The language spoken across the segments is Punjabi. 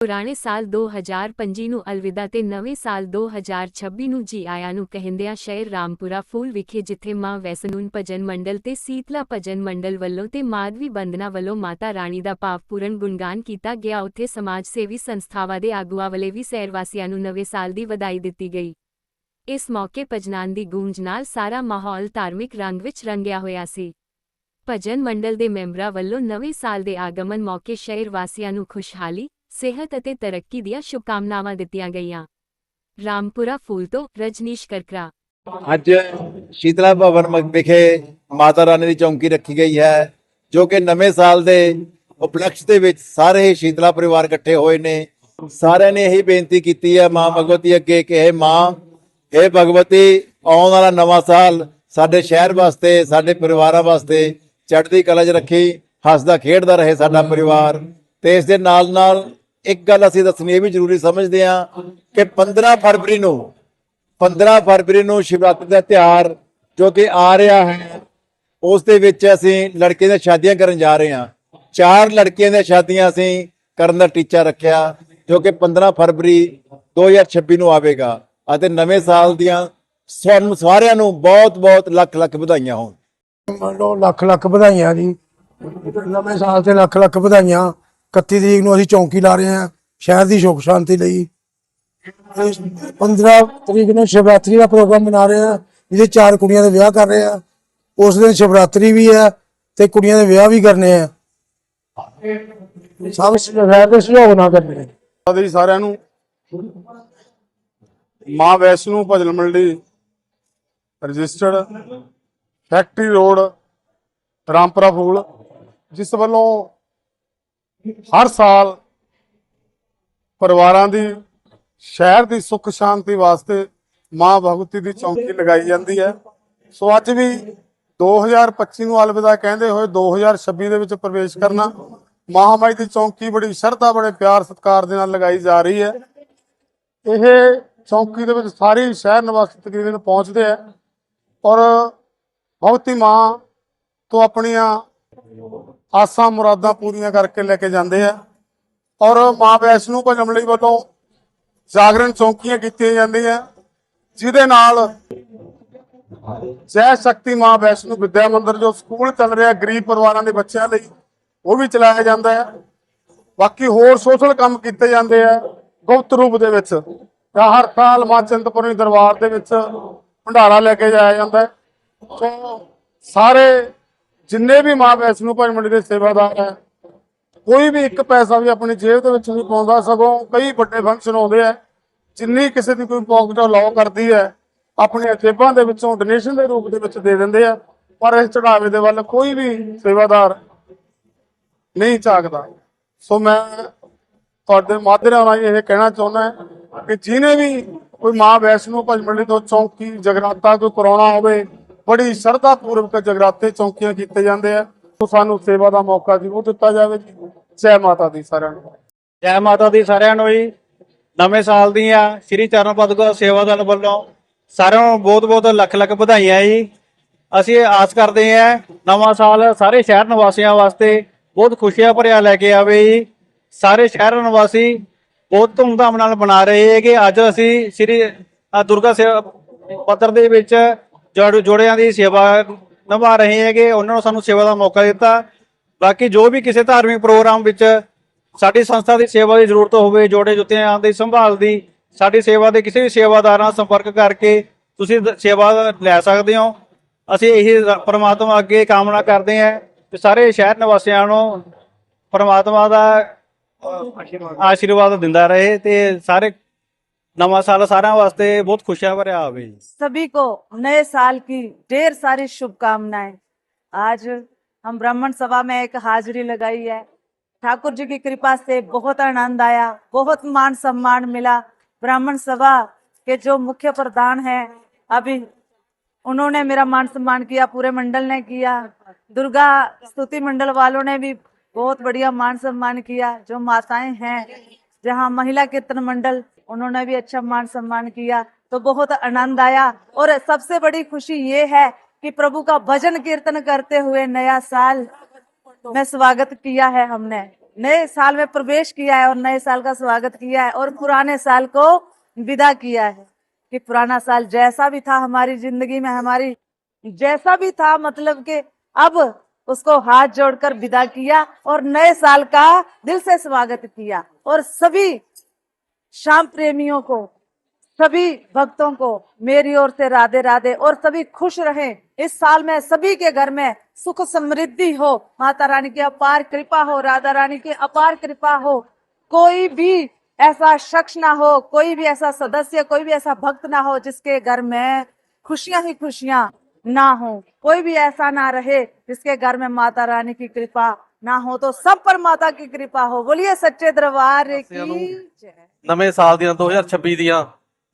ਪੁਰਾਣੇ ਸਾਲ 2025 ਨੂੰ ਅਲਵਿਦਾ ਤੇ ਨਵੇਂ ਸਾਲ 2026 ਨੂੰ ਜੀ ਆਇਆਂ ਨੂੰ ਕਹਿੰਦਿਆਂ ਸ਼ਹਿਰ ਰਾਮਪੁਰਾ ਫੂਲ ਵਿਖੇ ਜਿੱਥੇ ਮਾਂ ਵੈਸਨੂਨ ਭਜਨ ਮੰਡਲ ਤੇ ਸੀਤਲਾ ਭਜਨ ਮੰਡਲ ਵੱਲੋਂ ਤੇ ਮਾਧਵੀ ਬੰਦਨਾ ਵੱਲੋਂ ਮਾਤਾ ਰਾਣੀ ਦਾ ਭਾਵਪੂਰਨ ਗੁਣਗਾਨ ਕੀਤਾ ਗਿਆ, ਉੱਥੇ ਸਮਾਜ ਸੇਵੀ ਸੰਸਥਾਵਾਂ ਦੇ ਆਗੂਆਂ ਵੱਲੇ ਵੀ ਸ਼ਹਿਰ ਵਾਸੀਆਂ ਨੂੰ ਨਵੇਂ ਸਾਲ ਦੀ ਵਧਾਈ ਦਿੱਤੀ ਗਈ। ਇਸ ਮੌਕੇ ਭਜਨਾਨ ਦੀ ਗੂੰਜ ਨਾਲ ਸਾਰਾ ਮਾਹੌਲ ਧਾਰਮਿਕ ਰੰਗ ਵਿੱਚ ਰੰਗਿਆ ਹੋਇਆ ਸੀ। ਭਜਨ ਮੰਡਲ ਦੇ ਮੈਂਬਰਾਂ ਵੱਲੋਂ ਨਵੇਂ ਸਾਲ ਦੇ ਆਗਮਨ ਮੌਕੇ ਸ਼ਹਿਰ ਵਾਸੀਆਂ ਨੂੰ ਖੁਸ਼ਹਾਲੀ ਸਿਹਤ ਅਤੇ ਤਰੱਕੀ ਦੀਆਂ ਸ਼ੁਭਕਾਮਨਾਵਾਂ ਦਿੱਤੀਆਂ ਗਈਆਂ। ਰਾਮਪੁਰਾ ਫੂਲ ਤੋਂ ਰਜਨੀਸ਼ ਕਰਕਰਾ। ਅੱਜ ਸ਼ੀਤਲਾ ਭਵਨ ਵਿਖੇ ਮਾਤਾ ਰਾਣੀ ਦੀ ਚੌਂਕੀ ਰੱਖੀ ਗਈ ਹੈ, ਜੋ ਕਿ ਨਵੇਂ ਸਾਲ ਦੇ ਉਪਲਕਸ਼ ਦੇ ਵਿੱਚ ਸਾਰੇ ਸ਼ੀਤਲਾ ਪਰਿਵਾਰ ਇਕੱਠੇ ਹੋਏ ਨੇ। ਸਾਰਿਆਂ ਨੇ ਇਹੀ ਬੇਨਤੀ ਕੀਤੀ ਹੈ ਮਾਂ ਭਗਵਤੀ ਅੱਗੇ ਕਿ ਇਹ ਮਾਂ, ਇਹ ਭਗਵਤੀ ਆਉਣ ਵਾਲਾ ਨਵਾਂ ਸਾਲ ਸਾਡੇ ਸ਼ਹਿਰ ਵਾਸਤੇ, ਸਾਡੇ ਪਰਿਵਾਰਾਂ ਵਾਸਤੇ ਚੜ੍ਹਦੀ ਕਲਾ 'ਚ ਰੱਖੀ, ਹੱਸਦਾ ਖੇਡਦਾ ਰਹੇ ਸਾਡਾ ਪਰਿਵਾਰ ਤੇ ਇਸ ਦੇ ਨਾਲ ਨਾਲ ਇੱਕ ਗੱਲ ਅਸੀਂ ਦੱਸਣੀ, ਇਹ ਵੀ ਜ਼ਰੂਰੀ ਸਮਝਦੇ ਹਾਂ ਕਿ 15 ਫਰਵਰੀ ਨੂੰ 15 ਫਰਵਰੀ ਨੂੰ ਸ਼ਿਵਰਾਤਰੀ ਦਾ ਤਿਉਹਾਰ ਜੋ ਕਿ ਆ ਰਿਹਾ ਹੈ, ਉਸ ਦੇ ਵਿੱਚ ਅਸੀਂ ਲੜਕੇ ਦੀਆਂ ਸ਼ਾਦੀਆਂ ਕਰਨ ਜਾ ਰਹੇ ਹਾਂ। ਚਾਰ ਲੜਕੀਆਂ ਦੀਆਂ ਸ਼ਾਦੀਆਂ ਅਸੀਂ ਕਰਨ ਦਾ ਟੀਚਾ ਰੱਖਿਆ, ਜੋ ਕਿ 15 ਫਰਵਰੀ 2026 ਨੂੰ ਆਵੇਗਾ ਅਤੇ ਨਵੇਂ ਸਾਲ ਦੀਆਂ ਸਾਨੂੰ ਸਾਰਿਆਂ ਨੂੰ ਬਹੁਤ-ਬਹੁਤ ਲੱਖ-ਲੱਖ ਵਧਾਈਆਂ ਹੋਣ। ਮੰਨ ਲਓ ਲੱਖ ਲੱਖ ਵਧਾਈਆਂ ਜੀ। ਨਵੇਂ ਸਾਲ ਤੇ ਲੱਖ ਲੱਖ ਵਧਾਈਆਂ। 31 ਤਰੀਕ ਨੂੰ ਅਸੀਂ ਚੌਂਕੀ ਲਾ ਰਹੇ ਹਾਂ, ਸ਼ਹਿਰ ਦੀ ਸੁੱਖ ਸ਼ਾਂਤੀ ਲਈ। 15 ਤਰੀਕ ਨੂੰ ਸ਼ਿਵਰਾਤਰੀ ਦਾ ਪ੍ਰੋਗਰਾਮ ਬਣਾ ਰਹੇ ਹਾਂ, ਜਿਹਦੇ ਚਾਰ ਕੁੜੀਆਂ ਦੇ ਵਿਆਹ ਕਰ ਰਹੇ ਆ ਉਸ ਦਿਨ ਸ਼ਿਵਰਾਤਰੀ ਵੀ ਹੈ ਤੇ ਕੁੜੀਆਂ ਦੇ ਵਿਆਹ ਵੀ ਕਰਨੇ ਆ। ਸਭ ਸ਼ਹਿਰ ਦੇ ਸੁਝਾਅ ਨਾ ਕਰਨੇ। ਆਦਿ ਸਾਰਿਆਂ ਨੂੰ, ਮਾਂ ਵੈਸ਼ਨੂ ਭਜਨ ਮੰਡਲੀ, registered factory road, Rampura Phul, ਜਿਸ ਵੱਲੋਂ ਹਰ ਸਾਲ ਪਰਿਵਾਰਾਂ ਦੀ, ਸ਼ਹਿਰ ਦੀ ਸੁੱਖ ਸ਼ਾਂਤੀ ਵਾਸਤੇ ਮਾਂ ਭਗਵਤੀ ਦੀ ਚੌਂਕੀ ਲਗਾਈ ਜਾਂਦੀ ਹੈ। ਸੋ ਅੱਜ ਵੀ 2025 ਨੂੰ ਅਲਵਿਦਾ ਕਹਿੰਦੇ ਹੋਏ 2026 ਦੇ ਵਿੱਚ ਪ੍ਰਵੇਸ਼ ਕਰਨਾ ਮਹਾਮਾਈ ਦੀ ਚੌਂਕੀ ਬੜੀ ਸ਼ਰਧਾ, ਬੜੇ ਪਿਆਰ, ਸਤਿਕਾਰ ਦੇ ਨਾਲ ਲਗਾਈ ਜਾ ਰਹੀ ਹੈ। ਇਹ ਚੌਂਕੀ ਦੇ ਵਿੱਚ ਸਾਰੇ ਸ਼ਹਿਰ ਨਿਵਾਸੀ ਤਕਰੀਬਨ ਪਹੁੰਚਦੇ ਆ ਔਰ ਭਗਵਤੀ ਮਾਂ ਤੋਂ ਆਪਣੀਆਂ ਆਸਾਂ ਮੁਰਾਦਾਂ ਪੂਰੀਆਂ ਕਰਕੇ ਲੈ ਕੇ ਜਾਂਦੇ ਆ। ਔਰ ਮਾਂ ਵੈਸ਼ਨੂ ਭਜਨ ਲਈ ਵੱਲੋਂ ਜਾਗਰਣ ਚੌਂਕੀਆਂ ਕੀਤੀਆਂ ਜਾਂਦੀਆਂ। ਜਿਹਦੇ ਨਾਲ ਜੈ ਸ਼ਕਤੀ ਮਾਂ ਵੈਸ਼ਨੂ ਵਿਦਿਆ ਮੰਦਿਰ ਜੋ ਸਕੂਲ ਚੱਲ ਰਿਹਾ ਗਰੀਬ ਪਰਿਵਾਰਾਂ ਦੇ ਬੱਚਿਆਂ ਲਈ, ਉਹ ਵੀ ਚਲਾਇਆ ਜਾਂਦਾ ਹੈ। ਬਾਕੀ ਹੋਰ ਸੋਸ਼ਲ ਕੰਮ ਕੀਤੇ ਜਾਂਦੇ ਆ ਗੁਪਤ ਰੂਪ ਦੇ ਵਿੱਚ। ਤਾਂ ਹਰ ਸਾਲ ਮਾਂ ਚਿੰਤਪੁਰਨੀ ਦਰਬਾਰ ਦੇ ਵਿੱਚ ਭੰਡਾਰਾ ਲੈ ਕੇ ਜਾਇਆ ਜਾਂਦਾ ਹੈ। ਸੋ ਸਾਰੇ ਜਿੰਨੇ ਵੀ ਮਾਂ ਵੈਸ਼ਨੂ ਭਜਨ ਮੰਡੀ ਦੇ ਸੇਵਾਦਾਰ ਹੈ, ਕੋਈ ਵੀ ਇੱਕ ਪੈਸਾ ਵੀ ਆਪਣੀ ਜੇਬ ਦੇ ਵਿੱਚ ਨਹੀਂ ਪਾਉਂਦਾ, ਸਗੋਂ ਕਈ ਵੱਡੇ ਫੰਕਸ਼ਨ ਆਉਂਦੇ ਆ ਜਿੰਨੀ ਕਿਸੇ ਦੀ ਕੋਈ ਪੌਕਟ ਅਲਾਉ ਕਰਦੀ ਹੈ, ਆਪਣੀਆਂ ਜੇਬਾਂ ਦੇ ਵਿੱਚੋਂ ਡੋਨੇਸ਼ਨ ਦੇ ਰੂਪ ਦੇ ਵਿੱਚ ਦੇ ਦਿੰਦੇ ਆ, ਪਰ ਇਸ ਚੜਾਵੇ ਦੇ ਵੱਲ ਕੋਈ ਵੀ ਸੇਵਾਦਾਰ ਨਹੀਂ ਝਾਕਦਾ। ਸੋ ਮੈਂ ਤੁਹਾਡੇ ਮਾਧਿਅਮ ਰਾਹੀਂ ਇਹ ਕਹਿਣਾ ਚਾਹੁੰਦਾ ਕਿ ਜਿਹਨੇ ਵੀ ਕੋਈ ਮਾਂ ਵੈਸ਼ਨੂ ਭਜਨ ਮੰਡਲੀ ਤੋਂ ਚੌਂਕੀ, ਜਗਰਾਤਾ ਕੋਈ ਕਰਾਉਣਾ ਹੋਵੇ ਬੜੀ ਸ਼ਰਧਾ ਪੂਰਵਕ ਜਗਰਾਤੇ ਚੌਂਕੀਆਂ ਕੀਤੇ ਜਾਂਦੇ ਆ। ਸੋ ਸਾਨੂੰ ਸੇਵਾ ਦਾ ਮੌਕਾ ਜ਼ਰੂਰ ਦਿੱਤਾ ਜਾਵੇ ਜੀ। ਜੈ ਮਾਤਾ ਦੀ ਸਾਰਿਆਂ ਨੂੰ। ਜੈ ਮਾਤਾ ਦੀ ਸਾਰਿਆਂ ਨੂੰ ਜੀ। ਨਵੇਂ ਸਾਲ ਦੀਆਂ ਸ੍ਰੀ ਚਰਨ ਪਦਕਾ ਸੇਵਾਦਲ ਵੱਲੋਂ ਸਾਰਿਆਂ ਨੂੰ ਬਹੁਤ-ਬਹੁਤ ਲੱਖ-ਲੱਖ ਵਧਾਈਆਂ ਜੀ। ਅਸੀਂ ਆਸ ਕਰਦੇ ਹਾਂ ਨਵਾਂ ਸਾਲ ਸਾਰੇ ਸ਼ਹਿਰ ਨਿਵਾਸੀਆਂ ਵਾਸਤੇ ਬਹੁਤ ਖੁਸ਼ੀਆਂ ਭਰਿਆ ਲੈ ਕੇ ਆਵੇ ਜੀ। ਸਾਰੇ ਸ਼ਹਿਰ ਨਿਵਾਸੀ ਬਹੁਤ ਧੂਮਧਾਮ ਨਾਲ ਮਨਾ ਰਹੇ ਹੈ ਕਿ ਅੱਜ ਅਸੀਂ ਸ੍ਰੀ ਦੁਰਗਾ ਸੇਵਾ ਪੱਤਰ ਦੇ ਵਿੱਚ ਜੋੜ- ਜੋੜਿਆਂ ਦੀ ਸੇਵਾ ਨਿਭਾ ਰਹੇ ਹੈਗੇ ਉਹਨਾਂ ਨੂੰ ਸਾਨੂੰ ਸੇਵਾ ਦਾ ਮੌਕਾ ਦਿੱਤਾ। ਬਾਕੀ ਜੋ ਵੀ ਕਿਸੇ ਧਾਰਮਿਕ ਪ੍ਰੋਗਰਾਮ ਵਿੱਚ ਸਾਡੀ ਸੰਸਥਾ ਦੀ ਸੇਵਾ ਦੀ ਜ਼ਰੂਰਤ ਹੋਵੇ ਜੋੜੇ ਜੁੱਤਿਆਂ ਦੀ ਸੰਭਾਲ ਦੀ ਸਾਡੀ ਸੇਵਾ ਦੇ ਕਿਸੇ ਵੀ ਸੇਵਾਦਾਰ ਨਾਲ ਸੰਪਰਕ ਕਰਕੇ ਤੁਸੀਂ ਦ- ਸੇਵਾ ਲੈ ਸਕਦੇ ਹੋ। ਅਸੀਂ ਇਹੀ ਪ੍ਰਮਾਤਮਾ ਅੱਗੇ ਕਾਮਨਾ ਕਰਦੇ ਹਾਂ ਕਿ ਸਾਰੇ ਸ਼ਹਿਰ ਨਿਵਾਸੀਆਂ ਨੂੰ ਪ੍ਰਮਾਤਮਾ ਦਾ ਅ, ਆਸ਼ੀਰਵਾਦ ਦਿੰਦਾ ਰਹੇ ਤੇ ਸਾਰੇ नवा साल सारा वास्ते बहुत खुशियाँ भरा आवे सभी को नए साल की ढेर सारी शुभकामनाएँ। आज हम ब्राह्मण सभा में एक हाजिरी लगाई है। ठाकुर जी की कृपा से बहुत आनंद आया, बहुत मान सम्मान मिला। ब्राह्मण सभा के जो मुख्य प्रधान है, अभी उन्होंने मेरा मान सम्मान किया, पूरे मंडल ने किया। दुर्गा स्तुति मंडल वालों ने भी बहुत बढ़िया मान सम्मान किया। जो माताएँ हैं, जहाँ महिला कीर्तन मंडल उन्होंने भी अच्छा मान सम्मान किया तो बहुत आनंद आया। और सबसे बड़ी खुशी ये है कि प्रभु का भजन कीर्तन करते हुए नया साल में स्वागत किया है हमने। नए साल में प्रवेश किया है और नए साल का स्वागत किया है और पुराने साल को विदा किया है। कि पुराना साल जैसा भी था हमारी ज़िंदगी में, हमारी जैसा भी था मतलब कि अब उसको हाथ जोड़कर विदा किया और नए साल का दिल से स्वागत किया। और सभी शाम प्रेमियों को, सभी भक्तों को मेरी ओर से राधे राधे और सभी खुश रहें। इस साल में सभी के घर में सुख समृद्धि हो। माता रानी की अपार कृपा हो, राधा रानी की अपार कृपा हो। कोई भी ऐसा शख्स ना हो, कोई भी ऐसा सदस्य, कोई भी ऐसा भक्त ना हो जिसके घर में खुशियाँ ही खुशियाँ ना हो कोई भी ऐसा ना रहे जिसके घर में माता रानी की कृपा ना हो तो सब पर माता की कृपा हो बोलिए सच्चे दरबार की जय ਨਵੇਂ ਸਾਲ ਦੀਆਂ 2026 ਦੀਆਂ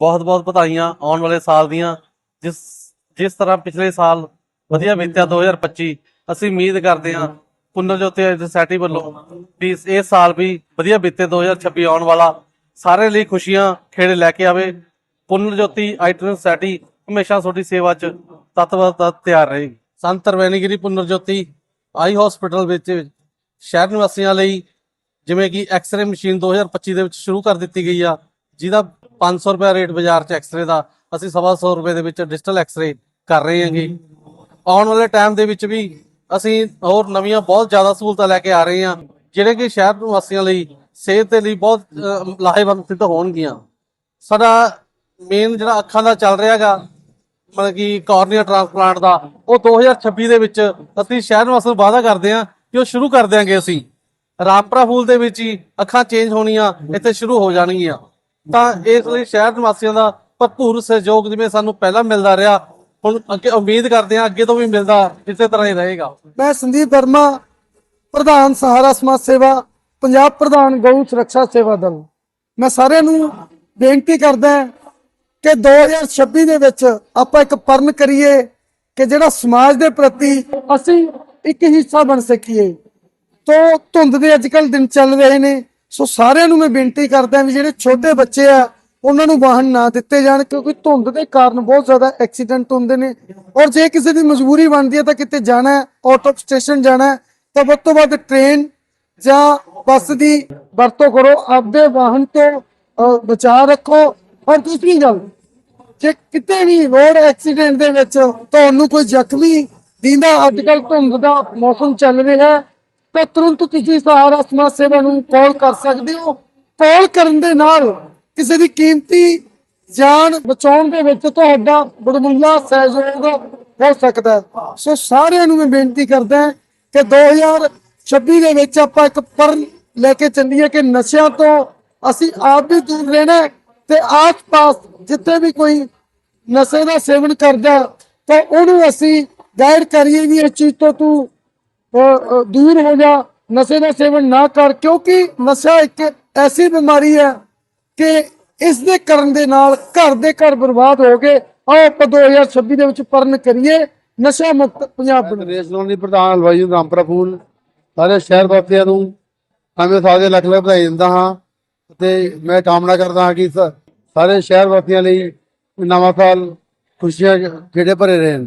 ਬਹੁਤ-ਬਹੁਤ ਵਧਾਈਆਂ ਆਉਣ ਵਾਲੇ ਸਾਲ ਦੀਆਂ ਜਿਸ ਜਿਸ ਤਰ੍ਹਾਂ ਪਿਛਲੇ ਸਾਲ ਵਧੀਆ ਬੀਤਿਆ 2025 ਅਸੀਂ ਉਮੀਦ ਕਰਦੇ ਹਾਂ ਪੁੰਨਰ ਜੋਤੀ ਸੋਸਾਇਟੀ ਵੱਲੋਂ ਵੀ ਇਸ- ਇਸ ਸਾਲ ਵੀ ਵਧੀਆ ਬੀਤੇ 2026 ਆਉਣ ਵਾਲਾ ਸਾਰੇ ਲਈ ਖੁਸ਼ੀਆਂ ਖੇੜੇ ਲੈ ਕੇ ਆਵੇ ਪੁੰਨਰ ਜੋਤੀ ਆਈਟਨ ਸੋਸਾਇਟੀ ਹਮੇਸ਼ਾ ਤੁਹਾਡੀ ਸੇਵਾ 'ਚ ਤਤਵ ਤਤ ਤਿਆਰ ਰਹੇਗੀ। ਸੰਤ ਤਰਵੈਣੀਗਿਰੀ ਪੁੰਨਰ ਜੋਤੀ ਆਈ ਹਸਪੀਟਲ ਵਿੱਚ ਸ਼ਹਿਰ ਨਿਵਾਸੀਆਂ ਲਈ ਜਿਵੇਂ ਕਿ ਐਕਸ-ਰੇ ਮਸ਼ੀਨ 2025 ਦੇ ਵਿੱਚ ਸ਼ੁਰੂ ਕਰ ਦਿੱਤੀ ਗਈ ਆ, ਜਿਹਦਾ 500 ਰੁਪਏ ਰੇਟ ਬਾਜ਼ਾਰ 'ਚ ਐਕਸ-ਰੇ ਦਾ, ਅਸੀਂ ਸਵਾ ਸੌ ਰੁਪਏ ਦੇ ਵਿੱਚ ਡਿਜੀਟਲ ਐਕਸ-ਰੇ ਕਰ ਰਹੇ ਹਾਂਗੇ। ਆਉਣ ਵਾਲੇ ਟਾਈਮ ਦੇ ਵਿੱਚ ਵੀ ਅਸੀਂ ਹੋਰ ਨਵੀਆਂ ਬਹੁਤ ਜ਼ਿਆਦਾ ਸਹੂਲਤਾਂ ਲੈ ਕੇ ਆ ਰਹੇ ਹਾਂ, ਜਿਹੜੇ ਕਿ ਸ਼ਹਿਰ ਨਿਵਾਸੀਆਂ ਲਈ ਸਿਹਤ ਦੇ ਲਈ ਬਹੁਤ ਲਾਹੇਵੰਦ ਸਿੱਧ ਹੋਣਗੀਆਂ। ਸਾਡਾ ਮੇਨ ਜਿਹੜਾ ਅੱਖਾਂ ਦਾ ਚੱਲ ਰਿਹਾਗਾ ਮਤਲਬ ਕਿ ਕਾਰਨੀਆ ਟ੍ਰਾਂਸਪਲਾਂਟ ਦਾ, ਉਹ 2026 ਦੇ ਵਿੱਚ ਅਸੀਂ ਸ਼ਹਿਰ ਨਿਵਾਸੀਆਂ ਨੂੰ ਵਾਅਦਾ ਕਰਦੇ ਹਾਂ ਕਿ ਉਹ ਸ਼ੁਰੂ ਕਰ ਦਿਆਂਗੇ ਅਸੀਂ। ਰਾਮਪੁਰਾ ਫੂਲ ਦੇ ਵਿੱਚ ਹੀ ਅੱਖਾਂ ਚੇਂਜ ਹੋਣੀਆਂ, ਇੱਥੇ ਸ਼ੁਰੂ ਹੋ ਜਾਣਗੀਆਂ। ਤਾਂ ਇਸ ਲਈ ਸ਼ਹਿਰ ਨਿਵਾਸੀਆਂ ਦਾ ਭਰਪੂਰ ਸਹਿਯੋਗ ਜਿਵੇਂ ਸਾਨੂੰ ਪਹਿਲਾਂ ਮਿਲਦਾ ਰਿਹਾ, ਹੁਣ ਅੱਗੇ ਉਮੀਦ ਕਰਦੇ ਹਾਂ ਅੱਗੇ ਤੋਂ ਵੀ ਮਿਲਦਾ ਇਸੇ ਤਰ੍ਹਾਂ ਹੀ ਰਹੇਗਾ। ਮੈਂ ਸੰਦੀਪ ਵਰਮਾ, ਪ੍ਰਧਾਨ ਸਹਾਰਾ ਸਮਾਜ ਸੇਵਾ, ਪੰਜਾਬ ਪ੍ਰਧਾਨ ਗਊ ਸੁਰੱਖਿਆ ਸੇਵਾ ਦਲ। ਮੈਂ ਸਾਰਿਆਂ ਨੂੰ ਬੇਨਤੀ ਕਰਦਾ ਕਿ 2026 ਦੇ ਵਿੱਚ ਆਪਾਂ ਇੱਕ ਪਰਨ ਕਰੀਏ ਕਿ ਜਿਹੜਾ ਸਮਾਜ ਦੇ ਪ੍ਰਤੀ ਅਸੀਂ ਇੱਕ ਹਿੱਸਾ ਬਣ ਸਕੀਏ। ਤੋ ਧੁੰਦ ਦੇ ਅੱਜਕੱਲ ਦਿਨ ਚੱਲ ਰਹੇ ਨੇ। ਸੋ ਸਾਰਿਆਂ ਨੂੰ ਮੈਂ ਬੇਨਤੀ ਕਰਦਾ ਵੀ ਜਿਹੜੇ ਛੋਟੇ ਬੱਚੇ ਆ ਉਹਨਾਂ ਨੂੰ ਵਾਹਨ ਨਾ ਦਿੱਤੇ ਜਾਣ ਕਿਉਂਕਿ ਧੁੰਦ ਦੇ ਕਾਰਨ ਬਹੁਤ ਜ਼ਿਆਦਾ ਐਕਸੀਡੈਂਟ ਹੁੰਦੇ ਨੇ। ਔਰ ਜੇ ਕਿਸੇ ਦੀ ਮਜਬੂਰੀ ਬਣਦੀ ਹੈ ਤਾਂ ਕਿਤੇ ਜਾਣਾ ਹੈ ਆਊਟ ਆਫ ਸਟੇਸ਼ਨ ਜਾਣਾ ਤਾਂ ਵੱਧ ਤੋਂ ਵੱਧ ਟ੍ਰੇਨ ਜਾਂ ਬੱਸ ਦੀ ਵਰਤੋਂ ਕਰੋ। ਆਪਦੇ ਵਾਹਨ ਤੋਂ ਅਹ, ਬਚਾਅ ਰੱਖੋ। ਔਰ ਦੂਸਰੀ ਗੱਲ ਜੇ ਕਿਤੇ ਵੀ ਰੋਡ ਐਕਸੀਡੈਂਟ ਦੇ ਵਿੱਚ ਤੁਹਾਨੂੰ ਕੋਈ ਜ਼ਖਮੀ ਦੀਂਦਾ ਅੱਜ ਕੱਲ ਧੁੰਦ ਦਾ ਮੌਸਮ ਚੱਲ ਰਿਹਾ ਹੈ, ਤਾਂ ਤੁਰੰਤ ਤੁਸੀਂ ਸਹਾਰਾ ਸਮਾਜ ਸੇਵਾ ਨੂੰ ਕਾਲ ਕਰ ਸਕਦੇ ਹੋ। ਕਾਲ ਕਰਨ ਦੇ ਨਾਲ ਕਿਸੇ ਦੀ ਕੀਮਤੀ ਜਾਨ ਬਚਾਉਣ ਦੇ ਵਿੱਚ ਤੁਹਾਡਾ ਬੜਮੁੱਲਾ ਸਹਿਯੋਗ ਹੋ ਸਕਦਾ ਸੋ ਸਾਰਿਆਂ ਨੂੰ ਮੈਂ ਬੇਨਤੀ ਕਰਦਾ ਹਾਂ ਕਿ 2026 ਦੇ ਵਿੱਚ ਆਪਾਂ ਇੱਕ ਪਰਨ ਲੈ ਕੇ ਚੱਲੀਏ ਕਿ ਨਸ਼ਿਆਂ ਤੋਂ ਅਸੀਂ ਆਪ ਵੀ ਦੂਰ ਰਹਿਣਾ ਤੇ ਆਸ-ਪਾਸ ਜਿੱਥੇ ਵੀ ਕੋਈ ਨਸ਼ੇ ਦਾ ਸੇਵਨ ਕਰਦਾ ਤਾਂ ਉਹਨੂੰ ਅਸੀਂ ਗਾਈਡ ਕਰੀਏ ਵੀ ਇਸ ਚੀਜ਼ ਤੋਂ ਤੂੰ ਦੂਰ ਹੋ ਜਾ ਨਸ਼ੇ ਦਾ ਸੇਵਨ ਨਾ ਕਰ ਕਿਉਂਕਿ ਨਸ਼ਾ ਇੱਕ ਐਸੀ ਬਿਮਾਰੀ ਹੈ ਕਿ ਇਸ ਦੇ ਕਰਨ ਦੇ ਨਾਲ ਘਰ ਦੇ ਘਰ ਬਰਬਾਦ ਹੋ ਗਏ ਆਓ ਆਪਾਂ 2026 ਦੇ ਵਿੱਚ ਪਰਨ ਕਰੀਏ ਨਸ਼ਾ ਮੁਕਤ ਪੰਜਾਬ ਲੋਨੀ ਪ੍ਰਧਾਨ ਹਲਵਾਈ ਜੀ ਰਾਮਪੁਰਾ ਫੂਲ ਸਾਰੇ ਸ਼ਹਿਰ ਵਾਸੀਆਂ ਨੂੰ ਸਾਲ ਦੇ ਲੱਖ ਲੱਖ ਵਧਾਈ ਦਿੰਦਾ ਹਾਂ ਅਤੇ ਮੈਂ ਕਾਮਨਾ ਕਰਦਾ ਹਾਂ ਕਿ ਸਾਰੇ ਸ਼ਹਿਰ ਵਾਸੀਆਂ ਲਈ ਨਵਾਂ ਸਾਲ ਖੁਸ਼ੀਆਂ ਖੇੜੇ ਭਰੇ ਰਹਿਣ।